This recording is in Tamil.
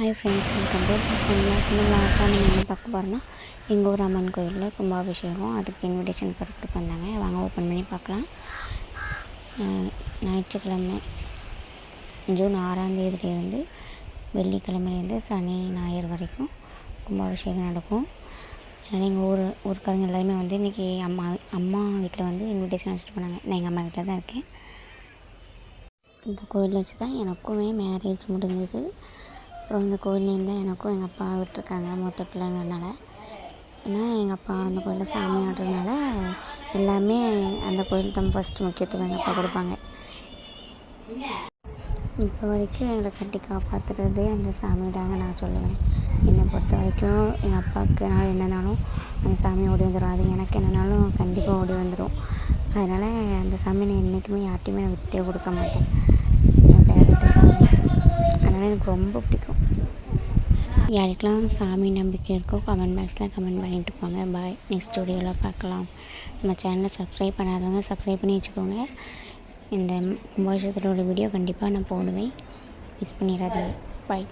ஹாய் ஃப்ரெண்ட்ஸ் வெல்கம் பேக் பசங்களா இந்த நம்ம என்ன பார்க்க போகிறோம்னா எங்கள் ஊர் அம்மன் கோயிலில் கும்பாபிஷேகம் அதுக்கு இன்விடேஷன் கொடுத்துட்டு வந்தாங்க. வாங்க ஓப்பன் பண்ணி பார்க்கலாம். ஞாயிற்றுக்கிழமை ஜூன் ஆறாம் தேதியிலேருந்து வெள்ளிக்கிழமையிலேருந்து சனி ஞாயிறு வரைக்கும் கும்பாபிஷேகம் நடக்கும். அதனால் எங்கள் ஊர் ஊருக்காரங்க எல்லாருமே வந்து இன்றைக்கி அம்மா அம்மா வீட்டில் வந்து இன்விடேஷன் வச்சுட்டு போனாங்க. நான் எங்கள் அம்மா வீட்டில் தான் இருக்கேன். இந்த கோயில் வச்சு தான் எனக்குமே மேரேஜ் முடிஞ்சது. அப்புறம் இந்த கோயில்லேருந்து தான் எனக்கும் எங்கள் அப்பா விட்டுருக்காங்க மூத்த பிள்ளைங்கனால. ஏன்னா எங்கள் அப்பா அந்த கோயிலில் சாமி ஆடுறதுனால எல்லாமே அந்த கோயில் தான் ஃபஸ்ட்டு முக்கியத்துவம் எங்கள் அப்பா கொடுப்பாங்க. இப்போ வரைக்கும் எங்களை கட்டி காப்பாற்றுறது அந்த சாமி தாங்க நான் சொல்லுவேன். என்னை பொறுத்த வரைக்கும் எங்கள் அப்பாவுக்கு நான் என்னன்னாலும் அந்த சாமி ஓடி வந்துடும் அது எனக்கு என்னன்னாலும் கண்டிப்பாக ஓடி வந்துடும் அதனால் அந்த சாமி நான் என்றைக்குமே யார்ட்டையுமே நான் விட்டே கொடுக்க மாட்டேன். என் பேரண்ட்டு சாமி அதனால் எனக்கு ரொம்ப பிடிக்கும். யாருக்கெல்லாம் சாமி நம்பிக்கை இருக்கோ கமெண்ட் பாக்ஸில் கமெண்ட் பண்ணிட்டு போங்க. பாய் நெக்ஸ்ட் வீடியோவில் பார்க்கலாம். நம்ம சேனலை சப்ஸ்கிரைப் பண்ணாதவங்க சப்ஸ்கிரைப் பண்ணி வச்சுக்கோங்க. இந்த கும்பாபிஷேகத்தோட வீடியோ கண்டிப்பாக நான் போடுவேன். மிஸ் பண்ணிடாதீங்க. பாய்